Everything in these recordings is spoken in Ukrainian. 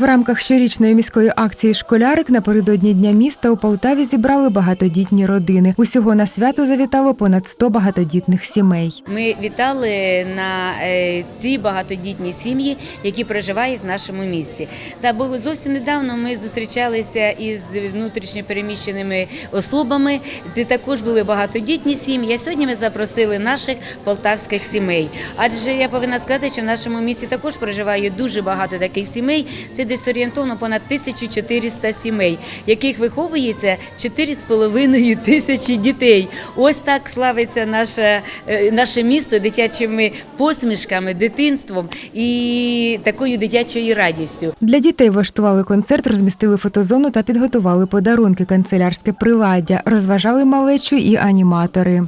В рамках щорічної міської акції Школярик напередодні дня міста у Полтаві зібрали багатодітні родини. Усього на свято завітало понад 100 багатодітних сімей. Ми вітали на е, ці багатодітні сім'ї, які проживають в нашому місті. Та бо зовсім недавно ми зустрічалися із внутрішньо переміщеними особами. Це також були багатодітні сім'ї. Сьогодні ми запросили наших полтавських сімей. Адже я повинна сказати, що в нашому місті також проживає дуже багато таких сімей. Це десь орієнтовно понад 1400 сімей, яких виховується 4,5 тисячі дітей. Ось так славиться наше, е, наше місто дитячими посмішками, дитинством і такою дитячою радістю. Для дітей влаштували концерт, розмістили фотозону та підготували подарунки, канцелярське приладдя, розважали малечу і аніматори.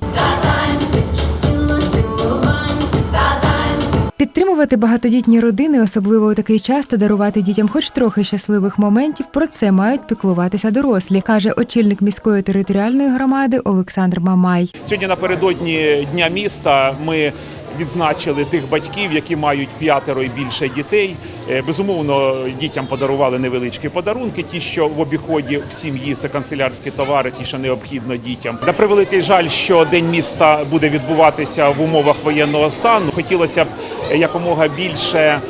Підтримувати багатодітні родини, особливо у такий час, та дарувати дітям хоч трохи щасливих моментів. Про це мають піклуватися дорослі, каже очільник міської територіальної громади Олександр Мамай. Сьогодні напередодні дня міста ми відзначили тих батьків, які мають п'ятеро і більше дітей. Е, Безумовно, дітям подарували невеличкі подарунки. Ті, що в обіході в сім'ї це канцелярські товари, ті, що необхідно дітям. На превеликий жаль, що день міста буде відбуватися в умовах воєнного стану. Хотілося б е, якомога більше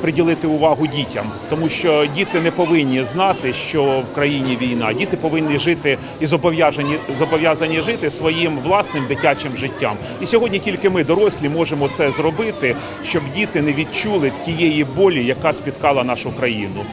приділити увагу дітям, тому що діти не повинні знати, що в країні війна. Діти повинні жити і зобов'язані зобов'язані жити своїм власним дитячим життям. І сьогодні тільки ми, дорослі, можемо це зробити, щоб діти не відчули тієї болі, яка спіткала нашу країну.